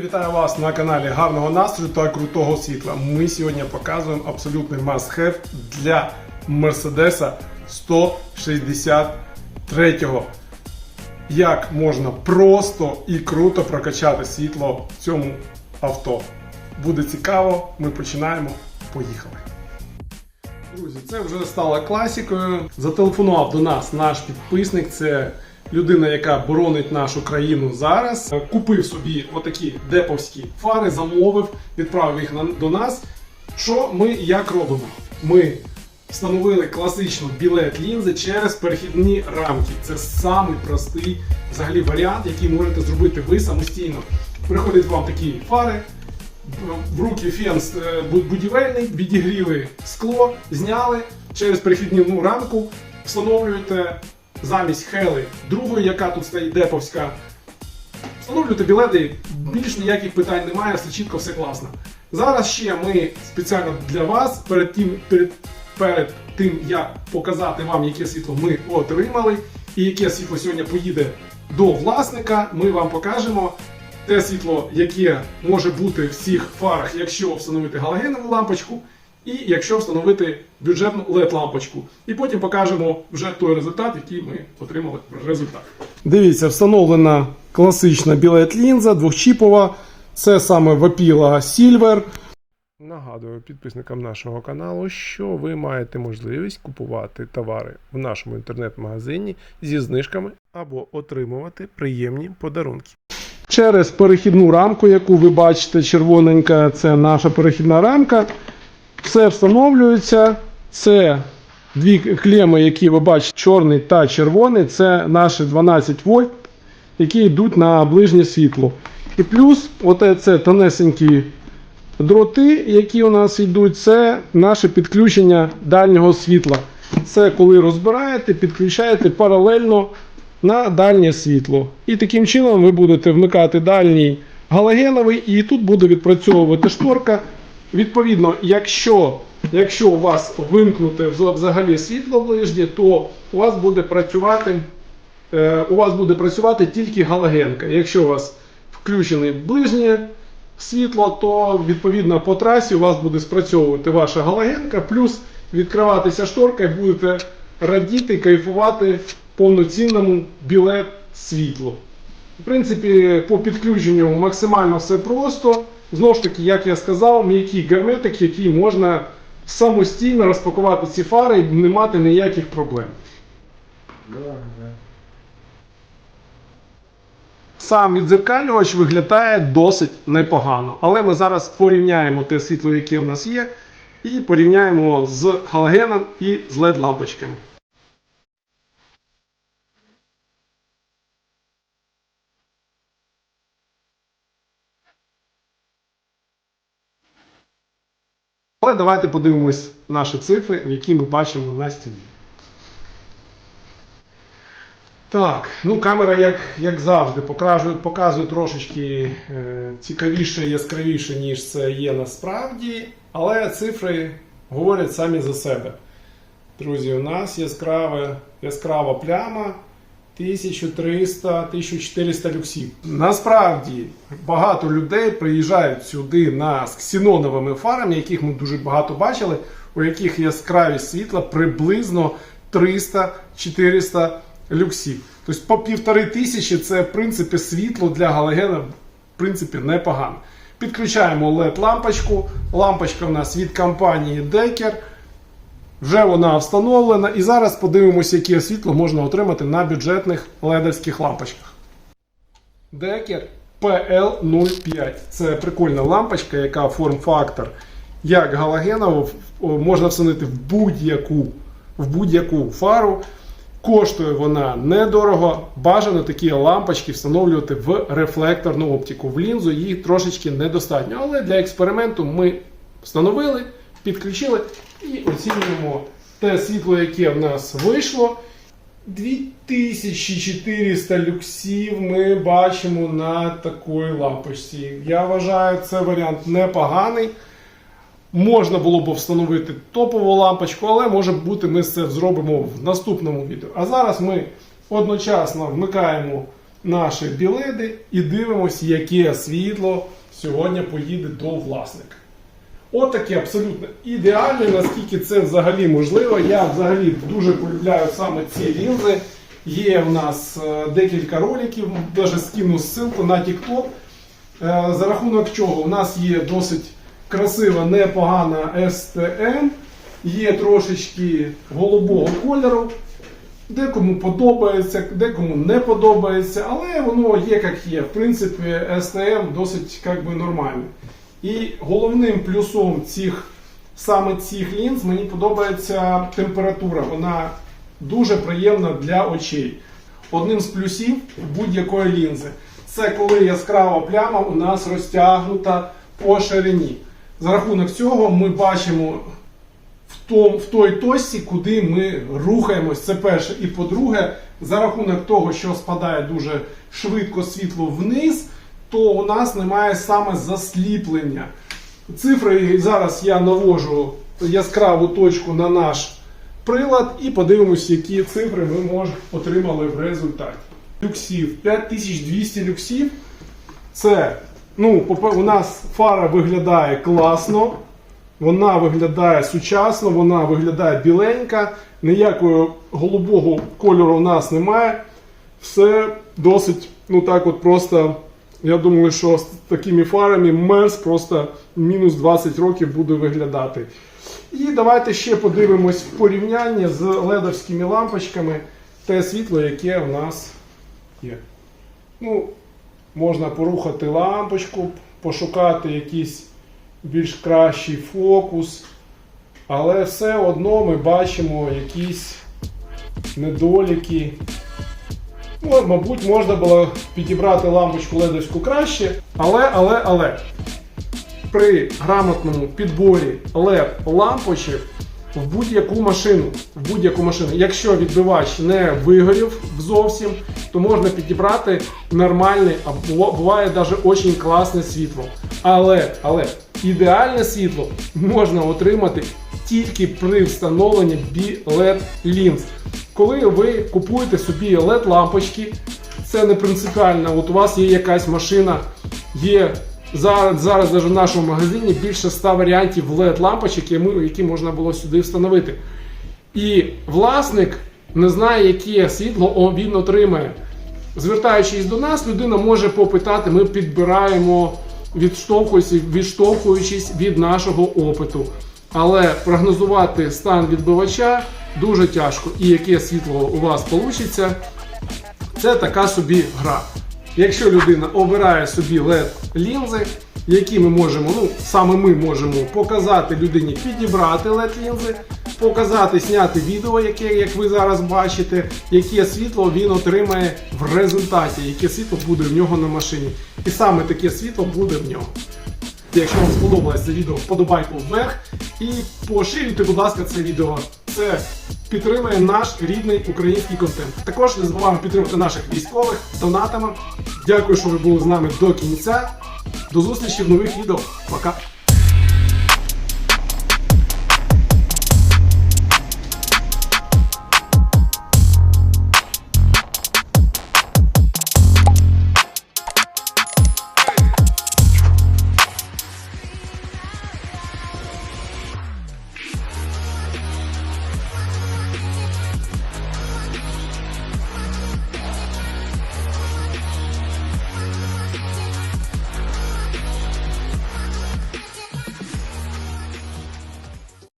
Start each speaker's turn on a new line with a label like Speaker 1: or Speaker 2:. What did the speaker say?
Speaker 1: Вітаю вас на каналі гарного настрою та крутого світла. Ми сьогодні показуємо абсолютний must-have для Мерседеса 163. Як можна просто і круто прокачати світло в цьому авто. Буде цікаво, ми починаємо. Поїхали. Друзі, це вже стало класикою. Зателефонував до нас наш підписник. Це людина, яка боронить нашу країну зараз. Купив собі отакі деповські фари, замовив, відправив їх на- до нас. Що ми як робимо? Ми встановили класичну білет лінзи через перехідні рамки. Це самий простий взагалі варіант, який можете зробити ви самостійно. Приходять вам такі фари, в руки фен е, будівельний, відігріли скло, зняли через перехідну рамку, встановлюєте замість хели другої, яка тут стоїть деповська. Встановлюєте білети, більш ніяких питань немає, все чітко, все класно. Зараз ще ми спеціально для вас, перед тим, перед, перед тим як показати вам, яке світло ми отримали, і яке світло сьогодні поїде до власника, ми вам покажемо те світло, яке може бути в всіх фарах, якщо встановити галогенову лампочку, і якщо встановити бюджетну LED лампочку. І потім покажемо вже той результат, який ми отримали в результаті. Дивіться, встановлена класична білет лінза, двохчіпова. Це саме Vapila Silver.
Speaker 2: Нагадую підписникам нашого каналу, що ви маєте можливість купувати товари в нашому інтернет-магазині зі знижками або отримувати приємні подарунки.
Speaker 1: Через перехідну рамку, яку ви бачите, червоненька, це наша перехідна рамка. Все встановлюється. Це дві клеми, які ви бачите, чорний та червоний. Це наші 12 вольт, які йдуть на ближнє світло. І плюс, оте це тонесенькі дроти, які у нас йдуть, це наше підключення дальнього світла. Це коли розбираєте, підключаєте паралельно на дальнє світло. І таким чином ви будете вмикати дальній галогеновий, і тут буде відпрацьовувати шторка. Відповідно, якщо, якщо у вас вимкнуте взагалі світло ближнє, то у вас буде працювати, е, у вас буде працювати тільки галогенка. Якщо у вас включене ближнє світло, то відповідно по трасі у вас буде спрацьовувати ваша галогенка, плюс відкриватися шторка і будете радіти, кайфувати повноцінному білет світлу. В принципі, по підключенню максимально все просто. Знову ж таки, як я сказав, м'який герметик, який можна самостійно розпакувати ці фари і не мати ніяких проблем. Сам відзеркалювач виглядає досить непогано. Але ми зараз порівняємо те світло, яке в нас є, і порівняємо з галогеном і з LED-лампочками. Але давайте подивимось наші цифри, які ми бачимо на стіні. Так, ну камера, як, як завжди, показує, показує трошечки е, цікавіше, яскравіше, ніж це є насправді. Але цифри говорять самі за себе. Друзі, у нас яскраве, яскрава пляма 1300-1400 люксів. Насправді багато людей приїжджають сюди на з ксеноновими фарами, яких ми дуже багато бачили, у яких яскравість світла приблизно 300-400 люксів. Тобто по півтори тисячі це в принципі світло для галогена в принципі непогано. Підключаємо LED лампочку. Лампочка в нас від компанії Decker. Вже вона встановлена. І зараз подивимося, яке світло можна отримати на бюджетних ледерських лампочках. Decker PL05. Це прикольна лампочка, яка форм-фактор як галогенова, можна встановити в будь-яку в будь-яку фару. Коштує вона недорого. Бажано такі лампочки встановлювати в рефлекторну оптику. В лінзу їх трошечки недостатньо. Але для експерименту ми встановили, підключили і оцінюємо те світло, яке в нас вийшло. 2400 люксів ми бачимо на такій лампочці. Я вважаю, це варіант непоганий. Можна було б встановити топову лампочку, але може бути ми це зробимо в наступному відео. А зараз ми одночасно вмикаємо наші біледи і дивимося, яке світло сьогодні поїде до власника. От абсолютно ідеальне, наскільки це взагалі можливо. Я взагалі дуже полюбляю саме ці лінзи. Є в нас е, декілька роликів, навіть скину ссылку на TikTok. Е, За рахунок чого у нас є досить красива, непогана STM, є трошечки голубого кольору. Декому подобається, декому не подобається, але воно є як є. В принципі, STM досить би, нормальний. І головним плюсом цих саме цих лінз мені подобається температура. Вона дуже приємна для очей. Одним з плюсів будь-якої лінзи це коли яскрава пляма у нас розтягнута по ширині. За рахунок цього ми бачимо в, том, в той точці, куди ми рухаємось. Це перше. І по-друге, за рахунок того, що спадає дуже швидко світло вниз, то у нас немає саме засліплення. Цифри зараз я навожу яскраву точку на наш прилад і подивимося, які цифри ми може, отримали в результаті. Люксів 5200 люксів. Це, ну, у нас фара виглядає класно. Вона виглядає сучасно, вона виглядає біленька, ніякого голубого кольору у нас немає. Все досить, ну так от просто. Я думаю, що з такими фарами Мерс просто мінус 20 років буде виглядати. І давайте ще подивимось в порівнянні з ледовськими лампочками те світло, яке у нас є. Ну, можна порухати лампочку, пошукати якийсь більш кращий фокус. Але все одно ми бачимо якісь недоліки. Ну, мабуть, можна було підібрати лампочку ледовську краще. Але, але, але при грамотному підборі LED лампочок в будь-яку машину, в будь-яку машину, якщо відбивач не вигорів зовсім, то можна підібрати нормальне, а буває навіть дуже класне світло. Але, але ідеальне світло можна отримати тільки при встановленні LED лінз. Коли ви купуєте собі LED лампочки, це не принципіально. От у вас є якась машина, є зараз, зараз даже в нашому магазині більше 100 варіантів LED лампочок, які, можна було сюди встановити. І власник не знає, яке світло він отримає. Звертаючись до нас, людина може попитати, ми підбираємо, відштовхуючись від нашого опиту. Але прогнозувати стан відбивача дуже тяжко. І яке світло у вас вийде, це така собі гра. Якщо людина обирає собі LED лінзи, які ми можемо, ну саме ми можемо показати людині підібрати LED лінзи, показати, зняти відео, яке, як ви зараз бачите, яке світло він отримає в результаті, яке світло буде в нього на машині. І саме таке світло буде в нього. Якщо вам сподобалось це відео, вподобайку вверх і поширюйте, будь ласка, це відео. Це підтримує наш рідний український контент. Також не забуваємо підтримати наших військових донатами. Дякую, що ви були з нами до кінця. До зустрічі в нових відео. Пока!